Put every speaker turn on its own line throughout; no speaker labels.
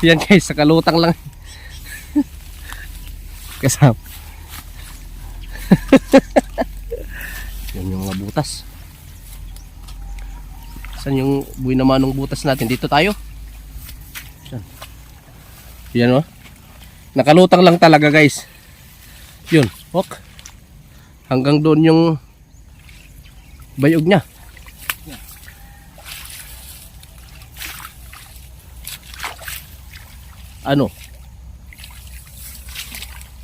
Yan guys, sa kalutang lang. Kasama. Yan yung mga butas. Saan yung buhay naman ng butas natin? Dito tayo. Yan. Yan oh. Nakalutang lang talaga guys. Yun. Ok. Hanggang doon yung bayog niya. Ano?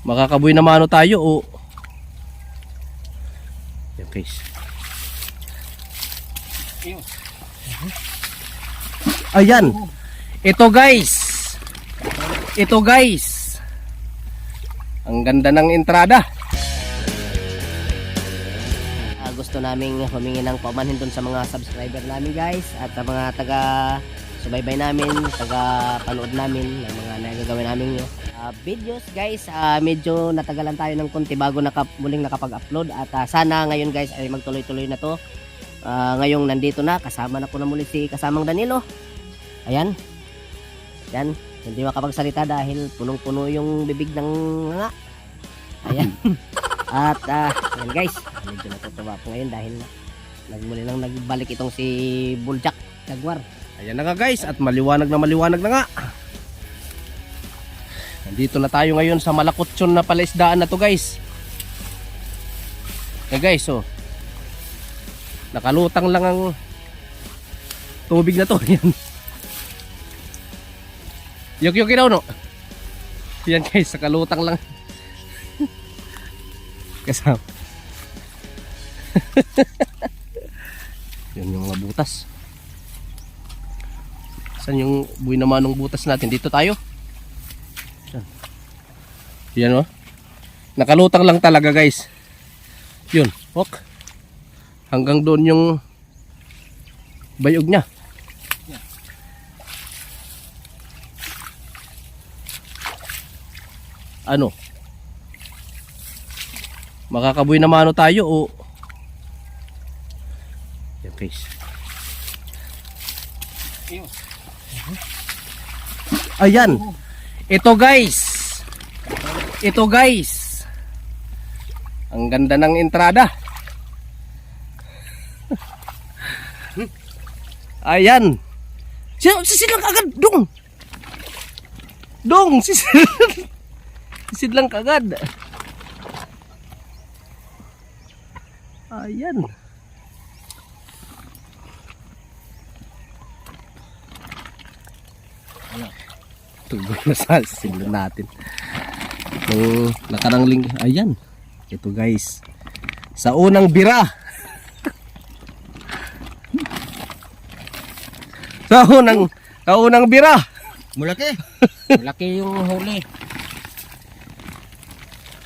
Makakabuy na mano tayo o Yan guys. Ayan. Ito guys. Ito guys. Ang ganda ng entrada.
Ah, gusto naming humingi ng pamanhin dun sa mga subscriber namin guys at sa mga taga subaybay namin, taga panood namin ng mga nagagawin namin ah, videos guys. Ah, medyo natagalan tayo ng konti bago naka, muling nakapag-upload at ah, sana ngayon guys ay magtuloy-tuloy na to. Ah, ngayong nandito na, kasama na ko na muli si kasamang Danilo. Ayan. Yan, hindi makapagsalita dahil punong-puno yung bibig ng nga. Ayan. At ah, yan guys, medyo natutuwa po ngayon dahil nagmuli lang nagbalik itong si Buljak Jaguar.
Ayan na nga guys at maliwanag na maliwanag na nga. Nandito na tayo ngayon sa Malakotson na palaisdaan na to guys. Eh guys oh. Nakalutang lang ang tubig na to. Yan. Yok-yok daw no. Yan guys, sa kalutang lang. Kasama. Yan yung mga butas. Saan yung buhay naman ng butas natin? Dito tayo. Yan o. Nakalutang lang talaga guys. Yun. Ok. Hanggang doon yung bayog niya. Ano? Makakabuy na mano tayo o Yan guys. Ayan. Ito guys. Ito guys. Ang ganda ng entrada. Ayan. Sino sisidlang agad dong. Dong, sisid. sisidlang kagad. Ayan. Tugon na sa sisidlan natin. Nung nakarang linggo. Ayan. Ito guys. Sa unang bira. sa unang, sa unang bira.
Mulaki. Mulaki yung huli.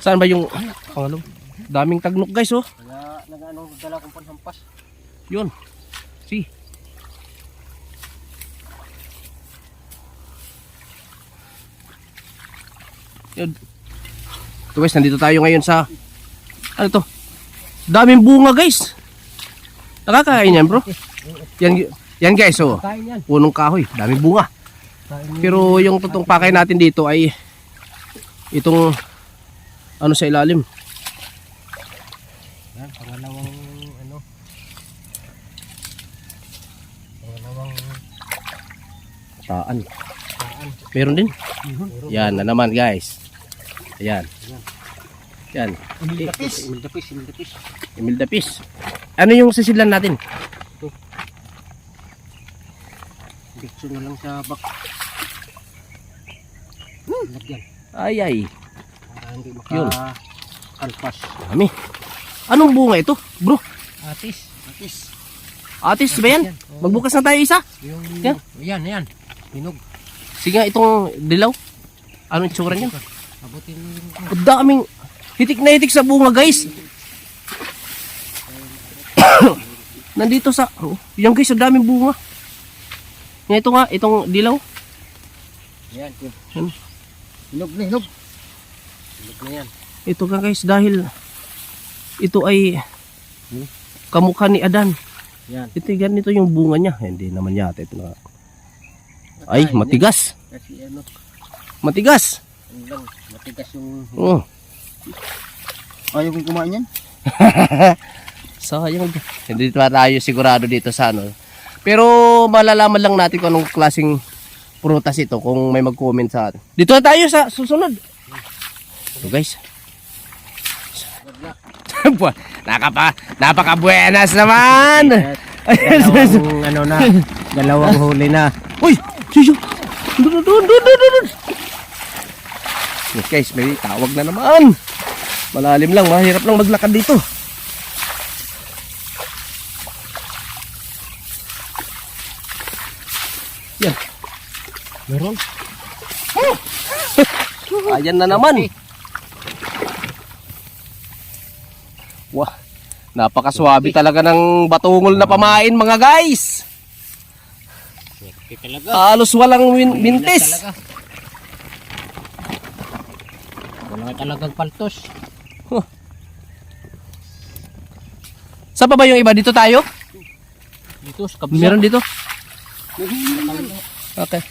Saan ba yung pangalo? Daming tagnok guys oh.
Kaya nag-anong dala kong panhampas.
Yun. Si. Yun. Ito guys, nandito tayo ngayon sa ano to? Daming bunga guys. Nakakain yan bro. Yan, yan guys oh. Punong kahoy, daming bunga. Pero yung totoong pakay natin dito ay itong ano sa ilalim.
Pangalawang ano. Pangalawang
Taan. Meron din.
Meron.
Yan na naman guys. Ayan. Yan.
Imildapis. Imildapis. Imildapis.
Imildapis. Ano yung sisidlan natin?
Dito na lang sa bak. Lagyan.
Ay ay.
Para hindi maka
Yun.
kalpas.
Dami. Anong bunga ito? Bro,
Atis. Atis.
atis ba yan? Magbukas na tayo isa.
Yung
Yan.
yan, yan. Hinog.
Sige nga, itong dilaw. Anong itsura niya?
Abutin mo yung
Ang daming hitik na hitik sa bunga guys. Nandito sa, oh, yan guys, ang daming bunga. Yan ito nga, itong dilaw.
Yan.
Yan.
Hinog na hinog. Hinog na yan.
Ito nga guys, dahil ito ay
Hmm?
kamukha ni Adan.
Yan.
Ito ganito yung bunga niya. Hindi naman yata ito na. Ay, matigas.
Ano,
Matigas.
Ano lang, matigas yung...
Oh.
Ayaw kong kumain yan.
Sayang. Hindi pa tayo sigurado dito sa ano. Pero malalaman lang natin kung anong klaseng prutas ito kung may mag-comment sa atin. Dito na tayo sa susunod. So guys. Nakapa, napaka-buenas naman.
Dalawang ano na, dalawang huli na.
Uy! Siyo! Dun, dun, dun, dun, dun, dun. Yes, guys, may tawag na naman. Malalim lang, mahirap lang maglakad dito. Yan.
Meron?
Ayan na naman. Wah, napakaswabe talaga ng batungol na pamain mga guys. Halos walang win mintis.
Talaga. Wala talagang paltos.
Saan pa ba yung iba? Dito tayo?
Dito sa kabila.
Meron dito? Okay.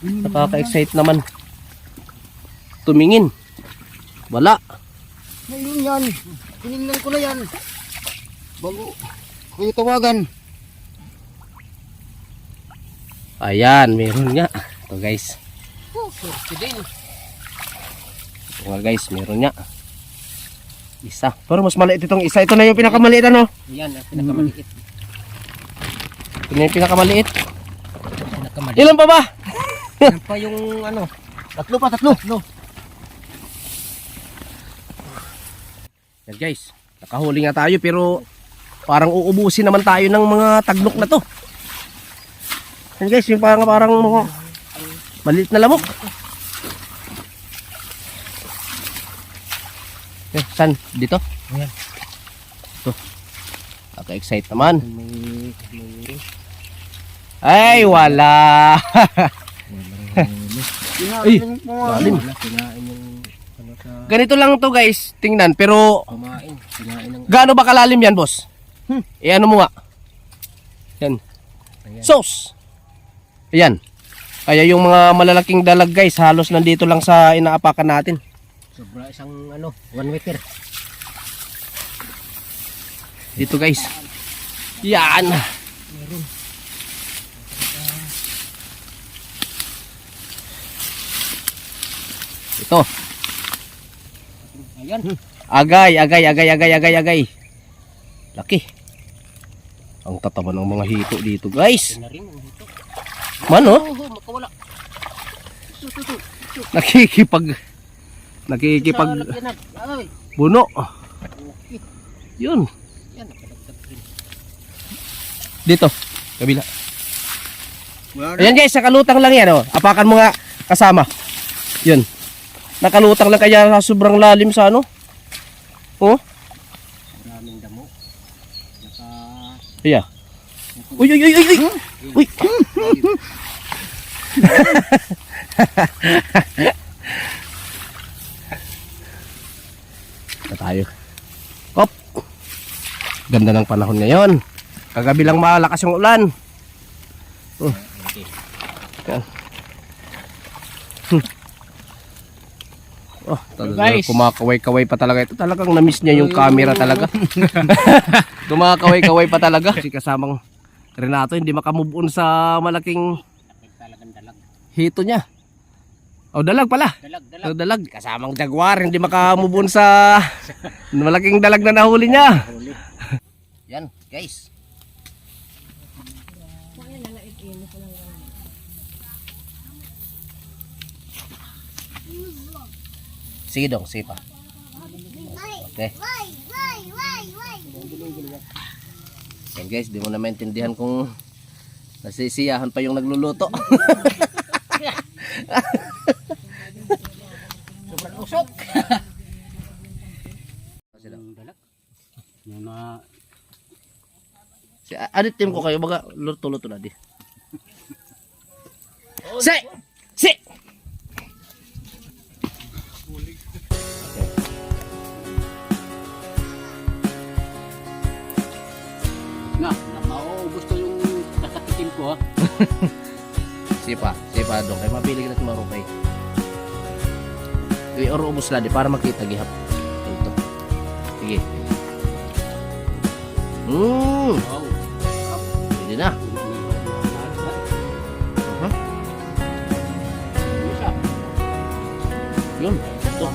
Nakaka-excite naman. Tumingin. Wala.
Ngayon yan. Tinignan ko na yan. Bago. Kuya tawagan.
Ayan, meron nga. Ito guys.
Oh, swerte din.
Ito nga guys, meron nga. Isa. Pero mas maliit itong isa. Ito na yung pinakamaliit ano?
Yan, ang pinakamaliit.
Ito na yung pinakamaliit.
Pinakamaliit.
Ilan pa ba?
Yan pa yung ano.
Tatlo pa, tatlo.
Tatlo.
Yan guys. Nakahuli nga tayo pero parang uubusin naman tayo ng mga taglok na to. Yan guys, yung parang, parang mga maliit na lamok. Eh, saan? Dito?
Ayan.
Ito. Naka-excite naman.
May, may,
Ay, wala. Ay, lalim.
ano
Ganito lang to guys, tingnan. Pero gaano ba kalalim yan, boss? Hmm. Eh, ano mo nga? Yan.
Ayan.
Sauce. Ayan. Kaya yung mga malalaking dalag guys, halos nandito lang sa inaapakan natin.
Sobra isang ano, one meter.
Dito guys. Yan. Ito.
Ayan.
Agay, agay, agay, agay, agay, agay. Laki. Ang tataba ng mga hito dito guys. Mano?
Oh.
Nakikipag nakikipag buno. Yun. Dito. Kabila. Ayan guys, nakalutang lang yan oh. Apakan mo nga kasama. Yun. Nakalutang lang kaya sobrang lalim sa ano. Oh,
Maraming damo. Naka...
iya. Uy, uy, uy, uy, uy. Uy. na tayo. Hop. Ganda ng panahon ngayon. Kagabi lang malakas yung ulan. Oh. Yan. Hmm. Oh, talaga, kumakaway-kaway pa talaga ito. Talagang na-miss niya yung camera talaga. kumakaway-kaway pa talaga. Kasi kasamang Renato hindi makamove on sa malaking hito niya. Oh, dalag pala.
Dalag, dalag.
Oh, dalag. Kasamang jaguar, hindi makamove on sa malaking dalag na nahuli niya. Yan, guys. Sige dong, sige pa. Okay. Yan guys, di mo na maintindihan kung nasisiyahan pa yung nagluluto.
Sobrang usok. Yung dalag. Yung na...
Si adit team ko kayo baga luto-luto na di. Si! Si!
Na, na mauubos to yung nakatikim ko ha.
Sipa, sipa dong. Kaya mapili ka na marupay. Kaya oro ubos lang di para makita gihap. Ito. Sige. Mmm. Na. Uh-huh. Yun. Ito.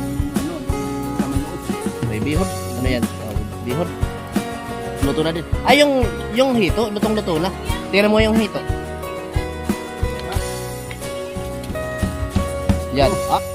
May bihon. Ano yan? Oh, bihon. Luto na din. Ay, yung, yung hito. Lutong-luto na. Tira mo yung hito. Yan. Ah.